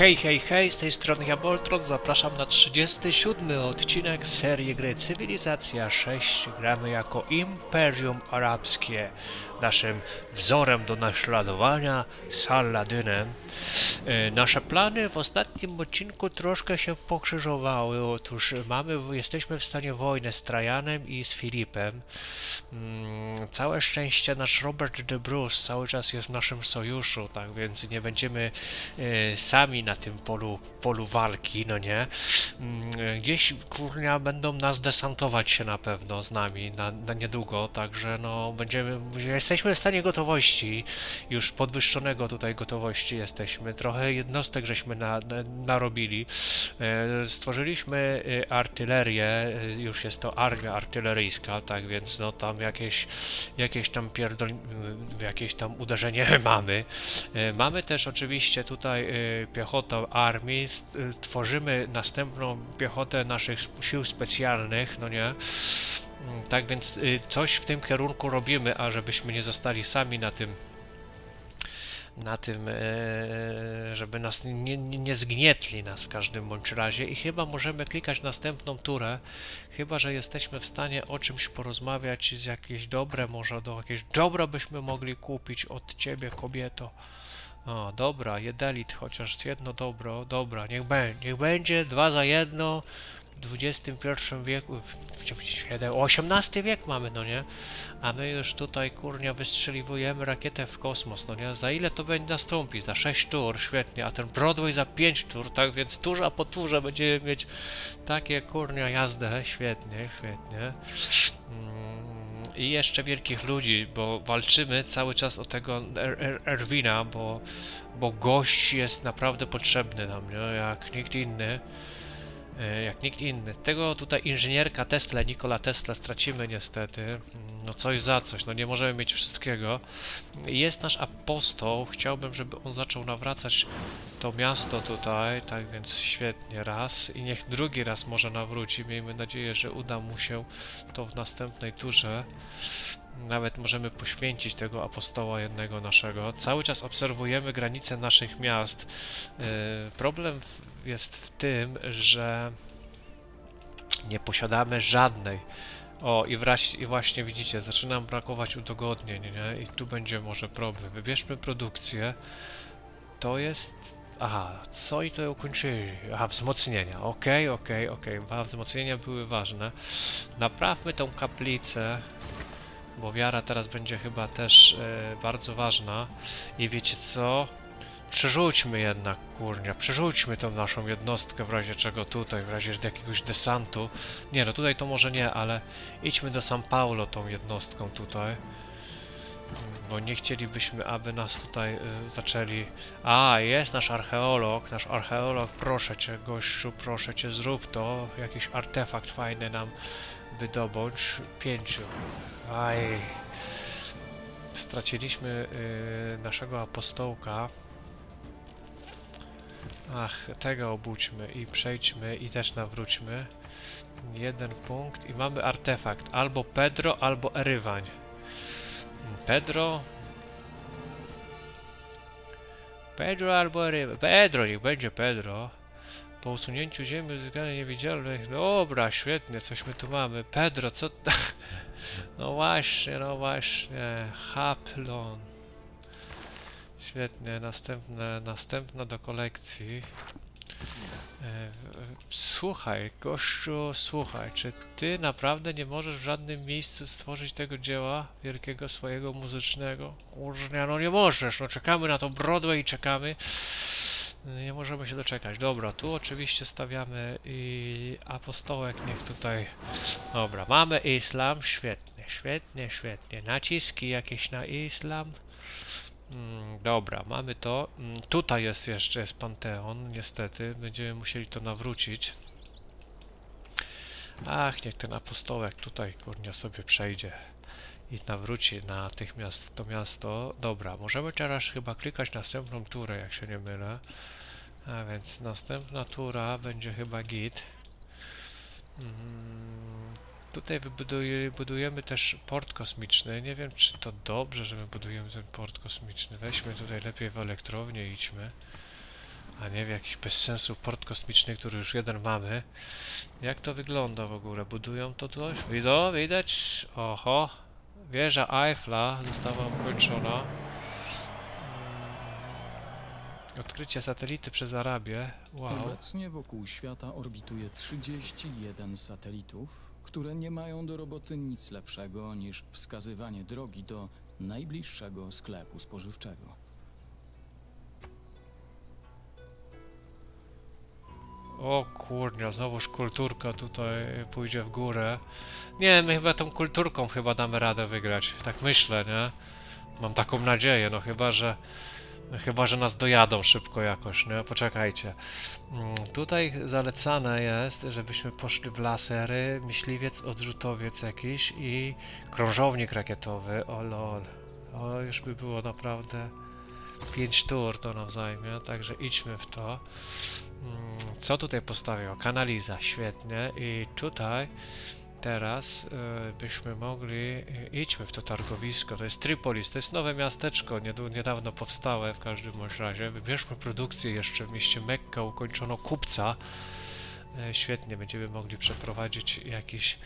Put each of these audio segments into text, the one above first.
Hej, hej, hej, z tej strony Jaboltron, zapraszam na 37 odcinek serii gry Cywilizacja 6. Gramy jako Imperium Arabskie, naszym wzorem do naśladowania Saladynem. E, Nasze plany w ostatnim odcinku troszkę się pokrzyżowały. Otóż mamy, jesteśmy w stanie wojny z Trajanem i z Filipem. Mm, Całe szczęście nasz Robert de Bruce cały czas jest w naszym sojuszu, tak więc nie będziemy e, sami na tym polu, polu walki, no nie. Mm, Gdzieś kurnia będą nas desantować się na pewno z nami na, na niedługo, także no będziemy, jesteśmy w stanie gotowości, już podwyższonego tutaj gotowości jesteśmy. Trochę jednostek żeśmy na, na, narobili. E, Stworzyliśmy e, artylerię, e, już jest to armia artyleryjska, tak więc no tam jakieś, jakieś tam pierdol, jakieś tam uderzenie mamy. E, Mamy też oczywiście tutaj e, piechotę armii, tworzymy następną piechotę naszych sił specjalnych, no nie? Mm, Tak więc y, coś w tym kierunku robimy, a żebyśmy nie zostali sami na tym na tym, e, żeby nas nie, nie zgnietli nas w każdym bądź razie i chyba możemy klikać następną turę, chyba że jesteśmy w stanie o czymś porozmawiać z jakieś dobre, może do jakieś dobro byśmy mogli kupić od ciebie kobieto. O, dobra, jedelit chociaż jedno dobro, dobra, niech będzie, niech będzie, dwa za jedno, w XXI wieku, w- XVIII wiek mamy, no nie? A my już tutaj, kurnia, wystrzeliwujemy rakietę w kosmos, no nie? Za ile to będzie nastąpi? Za 6 tur, świetnie, a ten Broadway za 5 tur, tak więc turza po turze będziemy mieć takie, kurnia, jazdę, świetnie, świetnie. Mm, I jeszcze wielkich ludzi, bo walczymy cały czas o tego Er- Er- Erwina, bo, bo gość jest naprawdę potrzebny nam, nie? Jak nikt inny. E, jak nikt inny. Tego tutaj inżynierka Tesla, Nikola Tesla stracimy niestety. Mm, No coś za coś, no nie możemy mieć wszystkiego. Jest nasz apostoł, chciałbym, żeby on zaczął nawracać to miasto tutaj, tak więc świetnie raz i niech drugi raz może nawróci. Miejmy nadzieję, że uda mu się to w następnej turze. Nawet możemy poświęcić tego apostoła jednego naszego. Cały czas obserwujemy granice naszych miast. Yy, problem jest w tym, że nie posiadamy żadnej. O, i, wraś, i właśnie widzicie, zaczyna nam brakować udogodnień, nie? I tu będzie może problem. Wybierzmy produkcję. To jest. Aha, co i to ukończyli? Aha, wzmocnienia. Okej, okej, okej. Dwa Wzmocnienia były ważne. Naprawmy tą kaplicę, bo wiara teraz będzie chyba też e, bardzo ważna. I wiecie co? Przerzućmy jednak, kurnia, przerzućmy tą naszą jednostkę w razie czego tutaj, w razie jakiegoś desantu. Nie no, tutaj to może nie, ale idźmy do San Paulo tą jednostką tutaj. Bo nie chcielibyśmy, aby nas tutaj y, zaczęli... A, jest nasz archeolog, nasz archeolog, proszę cię gościu, proszę cię zrób to, jakiś artefakt fajny nam wydobądź. Pięciu. Aj. Straciliśmy y, naszego apostołka. Ach, tego obudźmy i przejdźmy i też nawróćmy. Jeden punkt i mamy artefakt. Albo Pedro, albo Erywań. Pedro. Pedro albo Erywań. Pedro, niech będzie Pedro. Po usunięciu ziemi uzyskania niewidzialnych. Dobra, świetnie, coś my tu mamy. Pedro, co... No właśnie, no właśnie. Haplon. Świetnie, następne, następna do kolekcji. E, Słuchaj, gościu, słuchaj, czy ty naprawdę nie możesz w żadnym miejscu stworzyć tego dzieła wielkiego swojego muzycznego? Kurnia, no nie możesz, no czekamy na to Broadway i czekamy. Nie możemy się doczekać. Dobra, tu oczywiście stawiamy i apostołek niech tutaj... Dobra, mamy islam, świetnie, świetnie, świetnie. Naciski jakieś na islam. Mm, dobra, mamy to. Mm, tutaj jest jeszcze jest Panteon, niestety. Będziemy musieli to nawrócić. Ach, niech ten apostołek tutaj, kurnia, sobie przejdzie i nawróci natychmiast to miasto. Dobra, możemy teraz chyba klikać następną turę, jak się nie mylę. A więc następna tura będzie chyba git. Mm, Tutaj budujemy też port kosmiczny. Nie wiem, czy to dobrze, że my budujemy ten port kosmiczny. Weźmy tutaj lepiej w elektrownię, idźmy. a nie w jakiś bez sensu port kosmiczny, który już jeden mamy. Jak to wygląda w ogóle? Budują to coś? Widzą? Widać? Oho. Wieża Eiffla została ukończona. Mm. Odkrycie satelity przez Arabię. Wow. Obecnie wokół świata orbituje 31 satelitów, które nie mają do roboty nic lepszego niż wskazywanie drogi do najbliższego sklepu spożywczego. O kurnia, znowuż kulturka tutaj pójdzie w górę. Nie, my chyba tą kulturką chyba damy radę wygrać. Tak myślę, nie? Mam taką nadzieję, no chyba, że no chyba, że nas dojadą szybko jakoś, nie? Poczekajcie. Mm, Tutaj zalecane jest, żebyśmy poszli w lasery, myśliwiec, odrzutowiec jakiś i krążownik rakietowy. O lol. O, już by było naprawdę 5 tur to nam zajmie, także idźmy w to. Mm, Co tutaj postawił? Kanaliza, świetnie. I tutaj teraz e, byśmy mogli. e, idźmy w to targowisko. To jest Tripolis, to jest nowe miasteczko, niedawno powstałe w każdym razie. Wybierzmy produkcję jeszcze w mieście Mekka, ukończono kupca. E, świetnie, będziemy mogli przeprowadzić jakiś.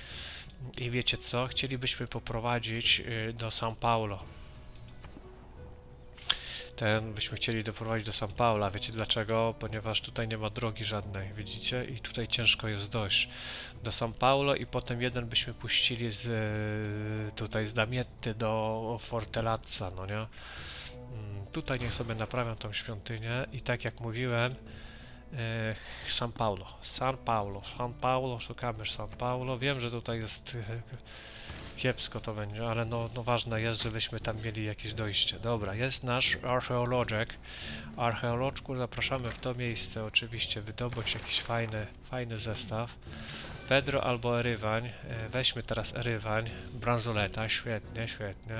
I wiecie co? Chcielibyśmy poprowadzić do São Paulo ten byśmy chcieli doprowadzić do São Paula. Wiecie dlaczego? Ponieważ tutaj nie ma drogi żadnej, widzicie? I tutaj ciężko jest dojść do São Paulo i potem jeden byśmy puścili z e, tutaj z Damietty do Fortelazza, no nie? Mm, Tutaj niech sobie naprawią tą świątynię i tak jak mówiłem e, São Paulo, São Paulo, São Paulo, szukamy São Paulo. Wiem, że tutaj jest e, kiepsko to będzie, ale no, no ważne jest, żebyśmy tam mieli jakieś dojście. Dobra, jest nasz archeologek. Archeoloczku zapraszamy w to miejsce, oczywiście wydobądź jakiś fajny, fajny zestaw. Pedro albo Erywań. E, Weźmy teraz Erywań. Bransoleta, świetnie, świetnie.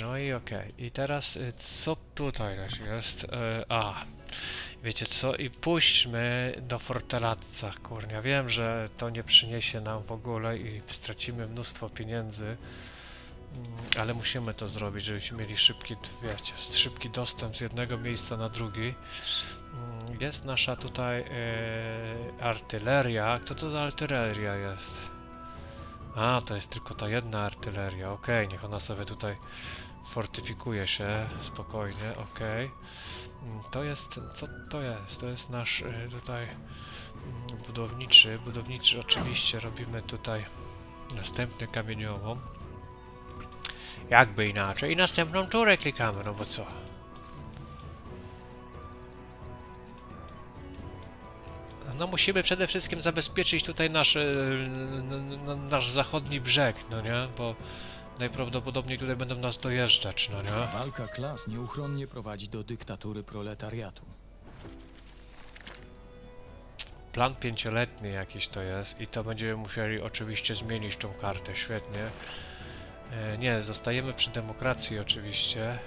No i okej. I teraz y, co tutaj jest? E, A, wiecie co? I puśćmy do Fortelazza, kurnia. Wiem, że to nie przyniesie nam w ogóle i stracimy mnóstwo pieniędzy, mm, ale musimy to zrobić, żebyśmy mieli szybki, wiecie, szybki dostęp z jednego miejsca na drugi. Mm, Jest nasza tutaj e, artyleria. Kto to za artyleria jest? A, to jest tylko ta jedna artyleria. Okej, niech ona sobie tutaj fortyfikuje się spokojnie. Okej. Mm, To jest, co to jest? To jest nasz y, tutaj mm, budowniczy. Budowniczy oczywiście robimy tutaj następny kamieniołom. Jakby inaczej. I następną turę klikamy, no bo co? No musimy przede wszystkim zabezpieczyć tutaj nasz, y, nasz zachodni brzeg, no nie? Bo najprawdopodobniej tutaj będą nas dojeżdżać, no nie? Walka klas nieuchronnie prowadzi do dyktatury proletariatu. Plan pięcioletni jakiś to jest i to będziemy musieli oczywiście zmienić tą kartę, świetnie. E, nie, zostajemy przy demokracji oczywiście. E,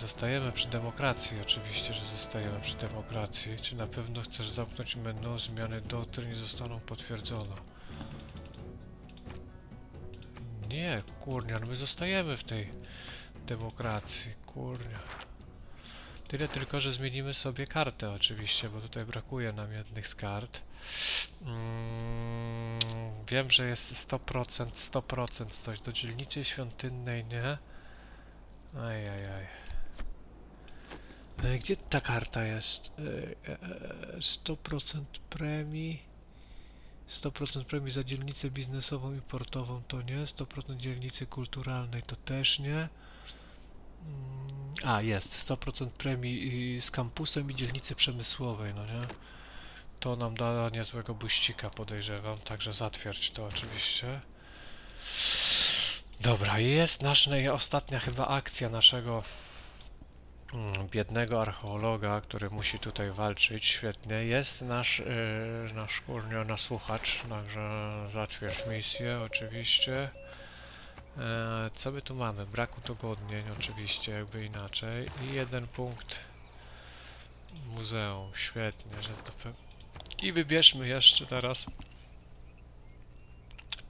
zostajemy przy demokracji oczywiście, że zostajemy przy demokracji. Czy na pewno chcesz zamknąć menu? Zmiany doktryn nie zostaną potwierdzone. Nie, kurnia, no my zostajemy w tej demokracji, kurnia. Tyle tylko, że zmienimy sobie kartę oczywiście, bo tutaj brakuje nam jednych z kart. Mm, wiem, że jest 100%, 100% coś do dzielnicy świątynnej, nie? Ajajaj. E, Gdzie ta karta jest? E, e, e, 100% premii. 100% premii za dzielnicę biznesową i portową to nie. 100% dzielnicy kulturalnej to też nie. Mm, A, jest. 100% premii z kampusem i dzielnicy przemysłowej, no nie? To nam da niezłego buścika, podejrzewam, także zatwierdź to oczywiście. Dobra, jest nasza ostatnia chyba akcja naszego biednego archeologa, który musi tutaj walczyć, świetnie. Jest nasz, yy, nasz kurnia nasłuchacz, także zatwierdź misję oczywiście. E, co my tu mamy? Brak udogodnień oczywiście, jakby inaczej. I jeden punkt muzeum, świetnie, że to. I wybierzmy jeszcze teraz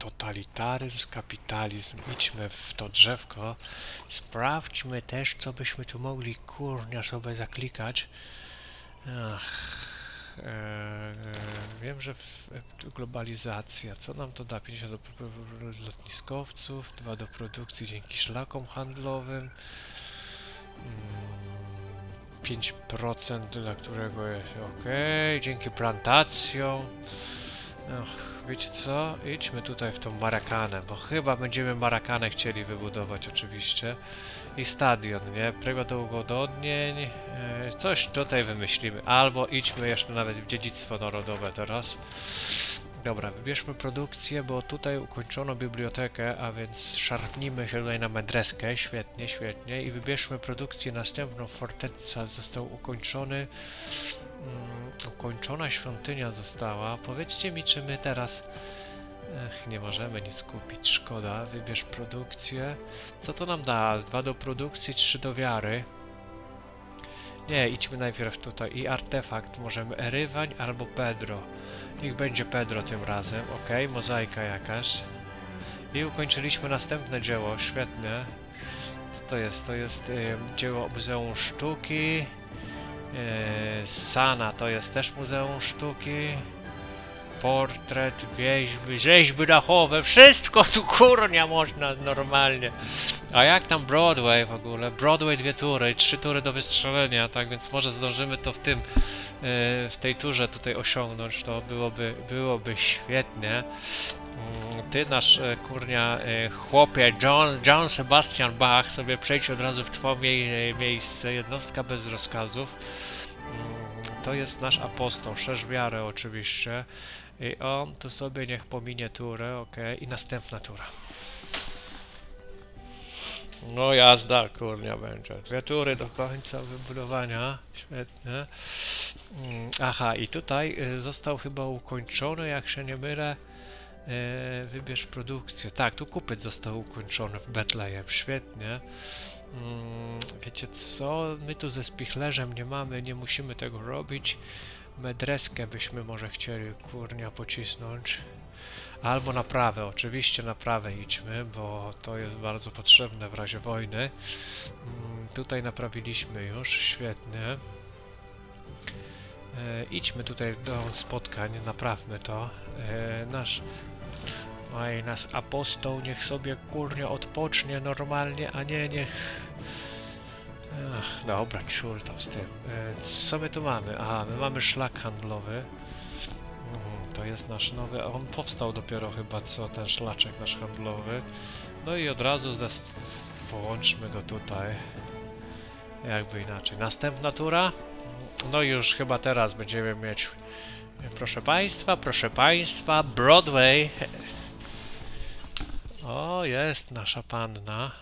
totalitaryzm, kapitalizm. Idźmy w to drzewko. Sprawdźmy też, co byśmy tu mogli kurnia sobie zaklikać. Ach, e, e, wiem, że w, e, globalizacja, co nam to da? 50 do lotniskowców, 2 do produkcji dzięki szlakom handlowym. Mm, 5% dla którego jest ok, dzięki plantacjom. Wiecie co? Idźmy tutaj w tą Marakanę, bo chyba będziemy Marakanę chcieli wybudować oczywiście. I stadion, nie? Prywa do ugodnień. E, coś tutaj wymyślimy. Albo idźmy jeszcze nawet w dziedzictwo narodowe teraz. Dobra, wybierzmy produkcję, bo tutaj ukończono bibliotekę, a więc szarpnijmy się tutaj na medreskę. Świetnie, świetnie. I wybierzmy produkcję następną. Forteca został ukończony. Mm, ukończona świątynia została. Powiedzcie mi, czy my teraz... Ech, nie możemy nic kupić, szkoda. Wybierz produkcję. Co to nam da? Dwa do produkcji, trzy do wiary. Nie, idźmy najpierw tutaj. I artefakt. Możemy Erywań albo Pedro. Niech będzie Pedro tym razem. Ok, mozaika jakaś. I ukończyliśmy następne dzieło. Świetnie. Co to jest? To jest y, dzieło Muzeum Sztuki. Y, Sana to jest też Muzeum Sztuki. Portret, wieźby, rzeźby dachowe, wszystko tu kurnia można normalnie. A jak tam Broadway w ogóle? Broadway dwie tury i trzy tury do wystrzelenia, tak więc może zdążymy to w tym, e, w tej turze tutaj osiągnąć, to byłoby, byłoby świetnie. Mm, Ty nasz e, kurnia e, chłopie John, John Sebastian Bach sobie przejdź od razu w twoje mie- miejsce, jednostka bez rozkazów. Mm, To jest nasz apostoł, szerz wiarę oczywiście. I on tu sobie niech pominie turę, ok, i następna tura. No jazda, kurnia będzie. Dwie tury do końca wybudowania. Świetnie. Mm, Aha, i tutaj y, został chyba ukończony, jak się nie mylę. Y, Wybierz produkcję. Tak, tu kupiec został ukończony w Betlejem. Świetnie. Mm, Wiecie co? My tu ze spichlerzem nie mamy, nie musimy tego robić. Medreskę byśmy może chcieli kurnia pocisnąć. Albo naprawę, oczywiście naprawę idźmy, bo to jest bardzo potrzebne w razie wojny. Mm, Tutaj naprawiliśmy już, świetnie. E, idźmy tutaj do spotkań, naprawmy to. E, nasz Oj, nasz apostoł niech sobie kurnia odpocznie normalnie, a nie niech... Ach, dobra, ciul tam z tym. E, co my tu mamy? Aha, my mamy szlak handlowy. Mhm, To jest nasz nowy, on powstał dopiero chyba co, ten szlaczek nasz handlowy. No i od razu połączmy go tutaj. Jakby inaczej. Następna tura. No już chyba teraz będziemy mieć, proszę Państwa, proszę Państwa, Broadway. O, jest nasza panna.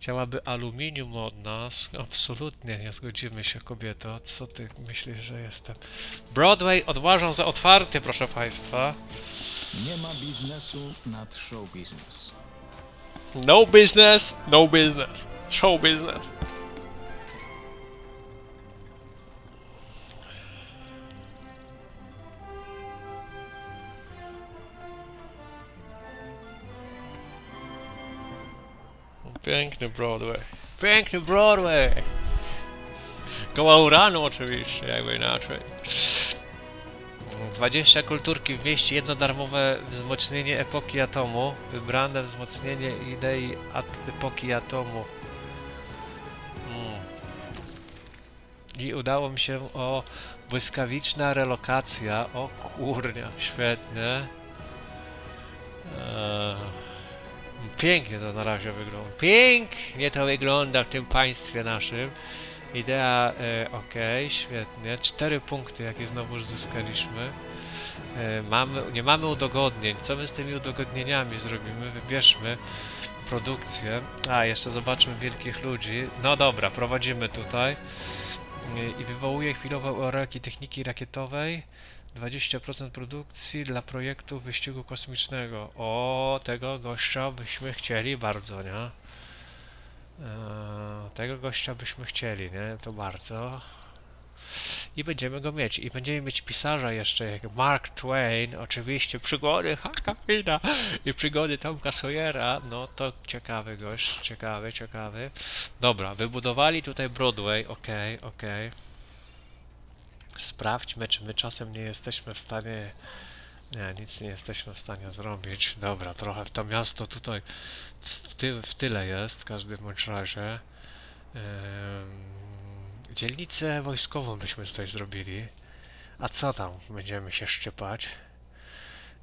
Chciałaby aluminium od nas. Absolutnie nie zgodzimy się, kobieto. Co ty myślisz, że jestem? Broadway odważam za otwarty, proszę Państwa. Nie ma biznesu nad show business. No business, no business. Show business. Piękny Broadway. Piękny Broadway. Koło uranu oczywiście, jakby inaczej. 20 kulturki w mieście, jedno darmowe wzmocnienie epoki atomu, wybrane wzmocnienie idei epoki atomu. Mm. I udało mi się o błyskawiczna relokacja. O kurnia, świetnie. Pięknie to na razie wygląda. Pięknie to wygląda w tym państwie naszym. Idea, e, ok, świetnie. Cztery punkty, jakie znowu zyskaliśmy. E, mamy, nie mamy udogodnień. Co my z tymi udogodnieniami zrobimy? Wybierzmy produkcję. A, jeszcze zobaczmy wielkich ludzi. No dobra, prowadzimy tutaj. E, I wywołuje chwilowe uroki techniki rakietowej. 20% produkcji dla projektu wyścigu kosmicznego. O, tego gościa byśmy chcieli bardzo, nie? Eee, tego gościa byśmy chcieli, nie? To bardzo. i będziemy go mieć. I będziemy mieć pisarza jeszcze, jak Mark Twain, oczywiście, przygody Hakafina i przygody Tomka Sawyera, no to ciekawy gość, ciekawy, ciekawy. Dobra, wybudowali tutaj Broadway, okej, okej. Sprawdźmy, czy my czasem nie jesteśmy w stanie... Nie, nic nie jesteśmy w stanie zrobić. Dobra, trochę w to miasto tutaj w, ty, w tyle jest, w każdym bądź razie. Dzielnicę wojskową byśmy tutaj zrobili. A co tam będziemy się szczypać?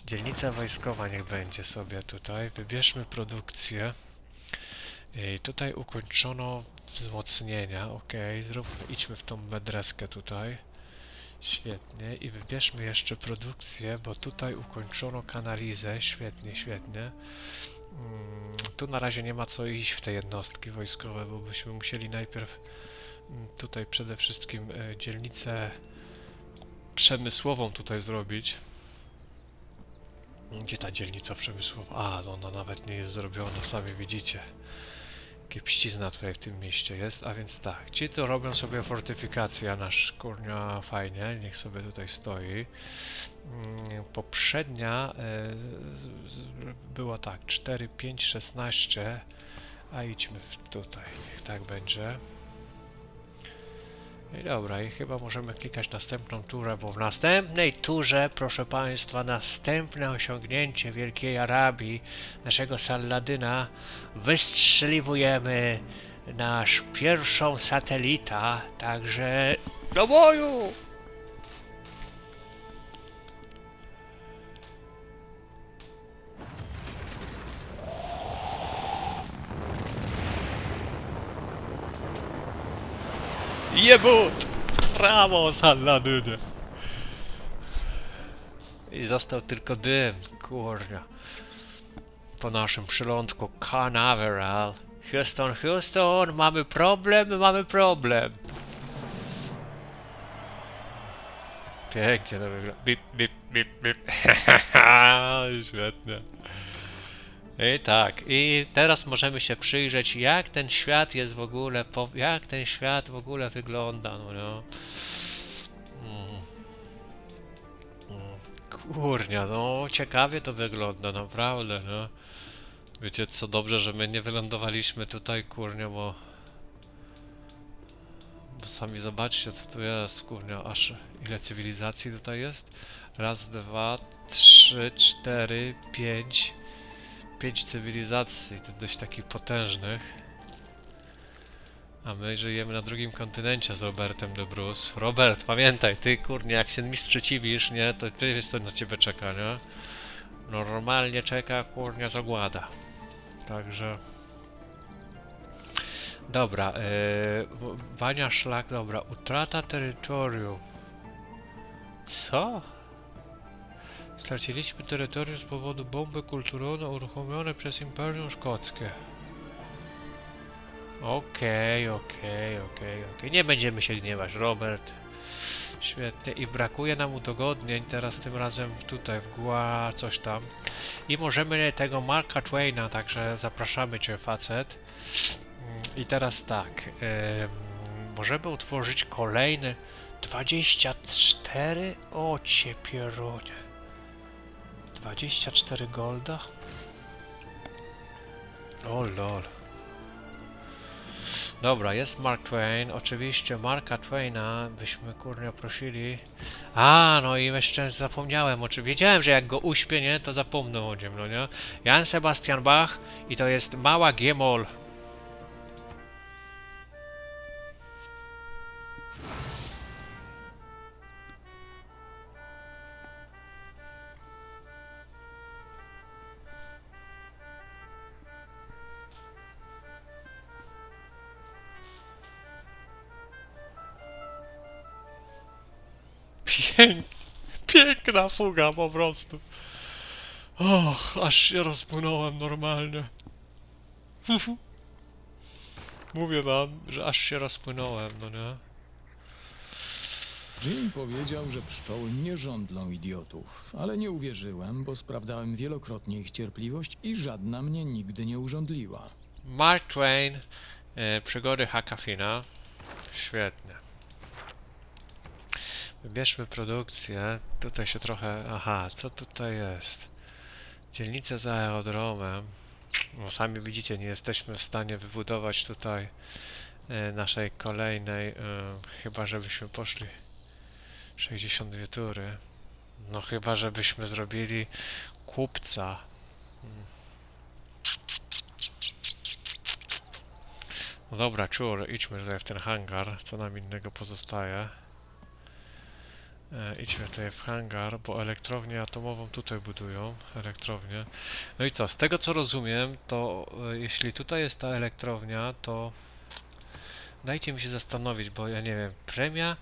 Dzielnica wojskowa niech będzie sobie tutaj. Wybierzmy produkcję. I tutaj ukończono wzmocnienia. Ok, zróbmy, idźmy w tą medreskę tutaj. Świetnie. I wybierzmy jeszcze produkcję, bo tutaj ukończono kanalizę. Świetnie, świetnie. Mm, tu na razie nie ma co iść w te jednostki wojskowe, bo byśmy musieli najpierw mm, tutaj przede wszystkim e, dzielnicę przemysłową tutaj zrobić. Gdzie ta dzielnica przemysłowa? A, no ona nawet nie jest zrobiona, sami widzicie. Kiepścizna tutaj w tym mieście jest, a więc tak, ci to robią sobie fortyfikację, a nasz kurnia fajnie, niech sobie tutaj stoi. Mm, Poprzednia e, była tak, 4, 5, 16, a idźmy tutaj, niech tak będzie. I dobra, i chyba możemy klikać następną turę, bo w następnej turze, proszę Państwa, następne osiągnięcie Wielkiej Arabii, naszego Salladyna, wystrzeliwujemy nasz pierwszą satelita, także do boju! Jebut! Brawo, Salladynie! I został tylko dym, kurnia. Po naszym przylądku Canaveral. Houston, Houston, mamy problem, mamy problem. Pięknie to wygląda. Bip, bip, bip, bip. Świetnie. I tak, i teraz możemy się przyjrzeć, jak ten świat jest w ogóle, jak ten świat w ogóle wygląda, no no. Kurnia, no ciekawie to wygląda, naprawdę, no. Wiecie co, dobrze, że my nie wylądowaliśmy tutaj, kurnia, bo... Bo sami zobaczcie, co tu jest, kurnia, aż ile cywilizacji tutaj jest? Raz, dwa, trzy, cztery, pięć... Pięć cywilizacji, to dość takich potężnych. A my żyjemy na drugim kontynencie z Robertem de Bruce. Robert, pamiętaj, ty kurnie, jak się mi sprzeciwisz, nie, to wiesz co na ciebie czeka, nie? Normalnie czeka kurnia zagłada. Także... Dobra, yy, Wania szlak, dobra, utrata terytorium. Co? Straciliśmy terytorium z powodu bomby kulturowej uruchomionej przez Imperium Szkockie. Okej, okej, okej, okej. Nie będziemy się gniewać, Robert. Świetnie. I brakuje nam udogodnień teraz tym razem tutaj w Gła coś tam. I możemy tego Marka Twaina, także zapraszamy cię facet. I teraz tak. em, możemy utworzyć kolejny 24? O cię pierunie. 24 golda? O lol. Dobra, jest Mark Twain. Oczywiście Marka Twaina byśmy kurnia prosili. A, no i jeszcze zapomniałem. Oczywiście wiedziałem, że jak go uśpię, nie, to zapomnę o nim, no nie? Jan Sebastian Bach i to jest mała G-moll. Piękna fuga po prostu. Och, aż się rozpłynąłem normalnie. Mówię wam, że aż się rozpłynąłem, no nie? Jim powiedział, że pszczoły nie żądlą idiotów, ale nie uwierzyłem, bo sprawdzałem wielokrotnie ich cierpliwość i żadna mnie nigdy nie urządliła. Mark Twain, e, przygody Hakafina. Świetnie. Wybierzmy produkcję. Tutaj się trochę... Aha, co tutaj jest? Dzielnica za aerodromem. No, sami widzicie, nie jesteśmy w stanie wybudować tutaj e, naszej kolejnej, e, chyba żebyśmy poszli 62 tury. No chyba żebyśmy zrobili kupca. No dobra, czur, idźmy tutaj w ten hangar, co nam innego pozostaje. E, idźmy tutaj w hangar, bo elektrownię atomową tutaj budują, elektrownię. No i co, z tego co rozumiem, to e, jeśli tutaj jest ta elektrownia, to dajcie mi się zastanowić, bo ja nie wiem, premia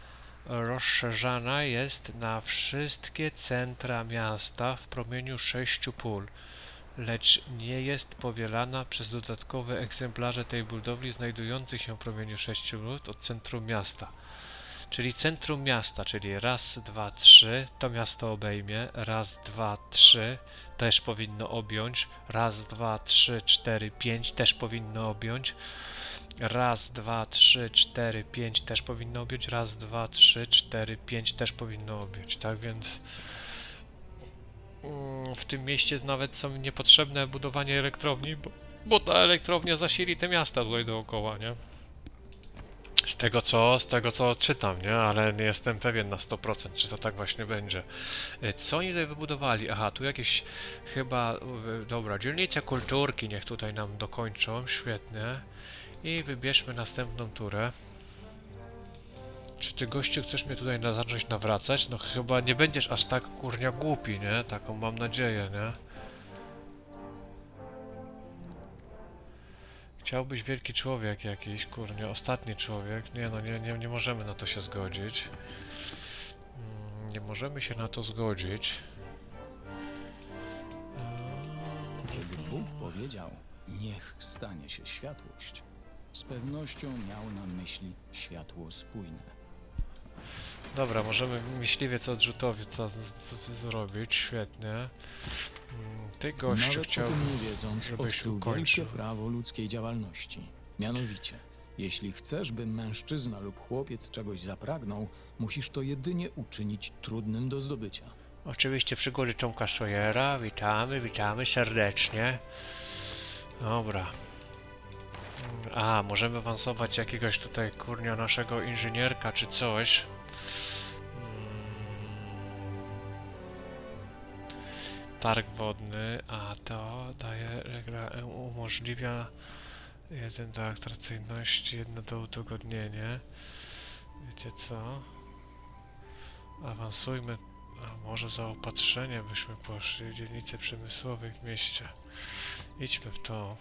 rozszerzana jest na wszystkie centra miasta w promieniu 6 pól, lecz nie jest powielana przez dodatkowe egzemplarze tej budowli znajdujących się w promieniu 6 pól od centrum miasta. Czyli centrum miasta, czyli raz, dwa, trzy, to miasto obejmie, raz, dwa, trzy, też powinno objąć, raz, dwa, trzy, cztery, pięć, też powinno objąć, raz, dwa, trzy, cztery, pięć, też powinno objąć, raz, dwa, trzy, cztery, pięć, też powinno objąć, tak więc mm, w tym mieście nawet są niepotrzebne budowanie elektrowni, bo, bo ta elektrownia zasili te miasta tutaj dookoła, nie? Tego co, z tego co czytam, nie? Ale nie jestem pewien na 100%, czy to tak właśnie będzie. E, Co oni tutaj wybudowali? Aha, tu jakieś chyba, e, dobra, dzielnice kulturki niech tutaj nam dokończą, świetnie. I wybierzmy następną turę. Czy ty gościu chcesz mnie tutaj na, zacząć nawracać? No chyba nie będziesz aż tak kurnia głupi, nie? Taką mam nadzieję, nie? Chciałbyś wielki człowiek jakiś, kurnie, ostatni człowiek. Nie no, nie, nie, nie możemy na to się zgodzić. Mm, Nie możemy się na to zgodzić. Eee, Kiedy Bóg powiedział, niech stanie się światłość, z pewnością miał na myśli światło spójne. Dobra, możemy myśliwiec z- zrobić, świetnie. Ty gościu Nawet o tym nie wiedząc, żebyś odkrył ukończył. wielkie prawo ludzkiej działalności. Mianowicie, jeśli chcesz, by mężczyzna lub chłopiec czegoś zapragnął, musisz to jedynie uczynić trudnym do zdobycia. Oczywiście przygody Tomka Sawyera, witamy, witamy serdecznie. Dobra. A, możemy awansować jakiegoś tutaj kurnia naszego inżynierka czy coś. Targ wodny, a to daje, regra- umożliwia jeden do atrakcyjności, jedno do udogodnienia. Wiecie co? Awansujmy a może zaopatrzenie byśmy poszli, dzielnice przemysłowe w mieście. Idźmy w to.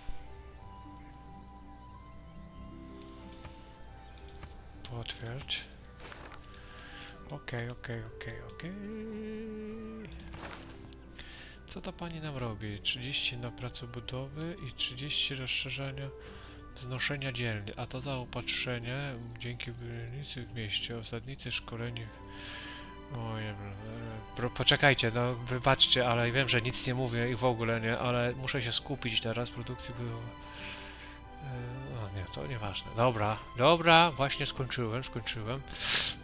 Potwierdź. Okej, okej, okej, okej. Co ta pani nam robi? 30 na pracobudowy i 30 rozszerzania wznoszenia dzielni. A to zaopatrzenie dzięki dzielnicy w mieście, osadnicy szkoleni Oj, pro, poczekajcie, no wybaczcie, ale wiem, że nic nie mówię i w ogóle nie, ale muszę się skupić teraz, produkcji było... No nie, to nieważne. Dobra, dobra, właśnie skończyłem, skończyłem.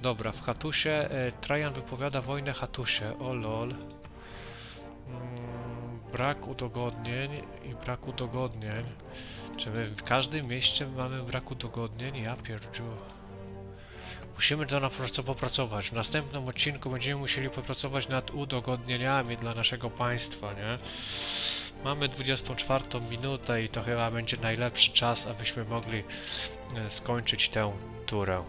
Dobra, w Hatusie, e, Trajan wypowiada wojnę Hatusie, o lol. Brak udogodnień i brak udogodnień. Czy my w każdym mieście mamy brak udogodnień? Ja pierdziu. Musimy to na co popracować. W następnym odcinku będziemy musieli popracować nad udogodnieniami dla naszego państwa, nie? Mamy 24 minutę i to chyba będzie najlepszy czas, abyśmy mogli e, skończyć tę turę.